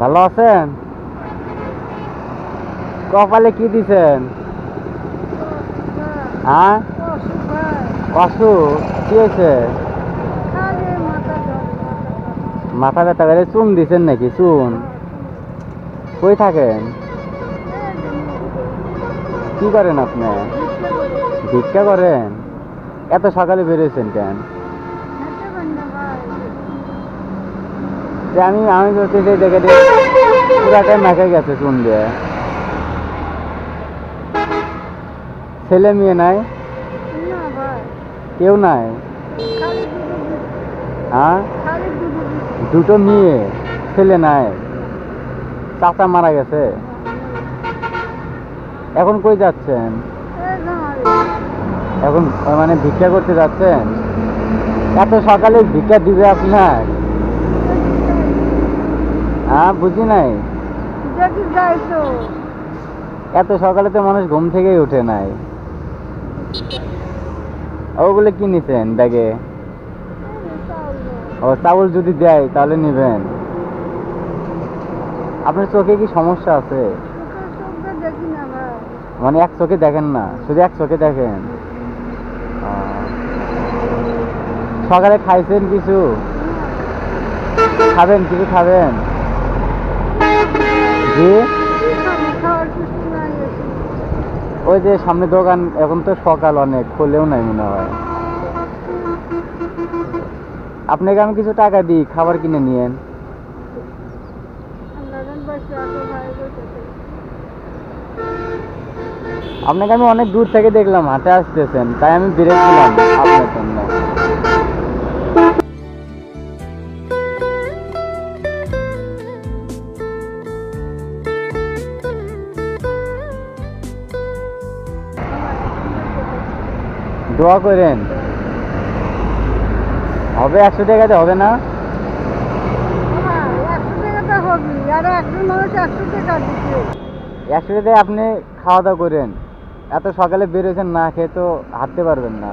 ভালো আছেন? কপালে কি দিছেন? হ্যাঁ? কি হয়েছে? মাথা ব্যথা করে চুন দিছেন নাকি? চুন। কই থাকেন? কি করেন আপনি? ভিক্ষা করেন? এত সকালে বেরিয়েছেন কেন যে আমি আমি তো দেখে দেখে পুরাটা মেখে গেছে চুন দিয়ে ছেলে মেয়ে নাই? কেউ নাই? হ্যাঁ? দুটো মেয়ে। ছেলে নাই। চাচা মারা গেছে। এখন কই যাচ্ছেন? এখন মানে ভিক্ষা করতে যাচ্ছেন? এত সকালে ভিক্ষা দিবে আপনার? হ্যাঁ বুঝি নাই? এত সকালে তো মানুষ ঘুম থেকেই উঠে নাই। ওগুলো কি নিছেন ব্যাগে? ও চাউল যদি দেয় তাহলে নেবেন। আপনার চোখে কি সমস্যা আছে? মানে এক চোখে দেখেন না শুধু এক চোখে দেখেন। সকালে খাইছেন কিছু? খাবেন কিছু খাবেন? জি। ওই যে সামনে দোকান এখন তো সকাল অনেক খোলেও নাই মনে হয়। আপনাকে আমি কিছু টাকা দিই খাবার কিনে নিয়েন? আপনাকে আমি অনেক দূর থেকে দেখলাম হাতে আসতেছেন তাই আমি বেরেছিলাম আপনার জন্য। দোয়া করেন। হবে একশো টাকাতে হবে না? একশো টাকাতে আপনি খাওয়া দাওয়া করেন। এত সকালে বেরোয়েছেন না খেয়ে তো হাঁটতে পারবেন না।